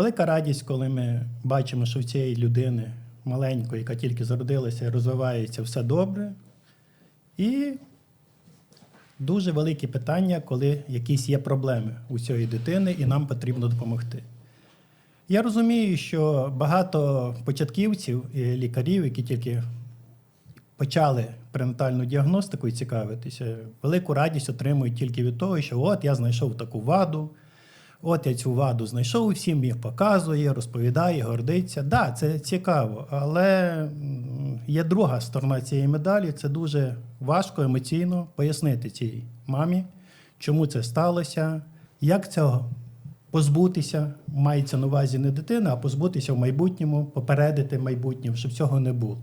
Велика радість, коли ми бачимо, що в цієї людини маленької, яка тільки зародилася, розвивається все добре. І дуже великі питання, коли якісь є проблеми у цієї дитини, і нам потрібно допомогти. Я розумію, що багато початківців і лікарів, які тільки почали пренатальну діагностику і цікавитися, велику радість отримують тільки від того, що от я знайшов таку ваду, от я цю ваду знайшов, всім їх показує, розповідає, гордиться. Так, да, це цікаво, але є друга сторона цієї медалі. Це дуже важко емоційно пояснити цій мамі, чому це сталося, як цього позбутися, мається на увазі не дитина, а позбутися в майбутньому, попередити майбутнє, щоб цього не було.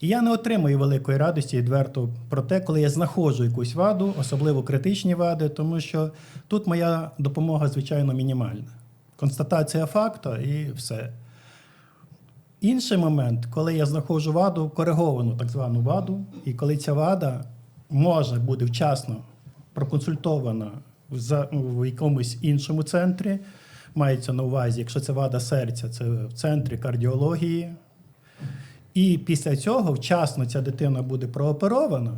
І я не отримую великої радості відверто про те, коли я знаходжу якусь ваду, особливо критичні вади, тому що тут моя допомога, звичайно, мінімальна. Констатація факту і все. Інший момент, коли я знаходжу ваду, кориговану так звану ваду, і коли ця вада може бути вчасно проконсультована в, якомусь іншому центрі, мається на увазі, якщо це вада серця, це в центрі кардіології. І після цього вчасно ця дитина буде прооперована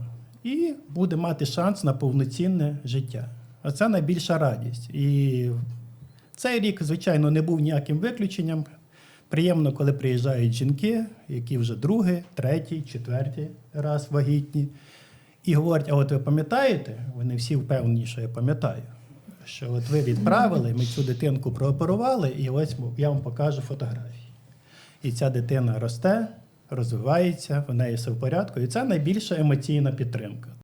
і буде мати шанс на повноцінне життя. А це найбільша радість. І цей рік, звичайно, не був ніяким виключенням. Приємно, коли приїжджають жінки, які вже другий, третій, четвертий раз вагітні, і говорять: а от ви пам'ятаєте? Вони всі впевнені, що я пам'ятаю. Що от ви відправили, ми цю дитинку прооперували, і ось я вам покажу фотографії. І ця дитина росте, розвивається, в неї все в порядку. І це найбільша емоційна підтримка.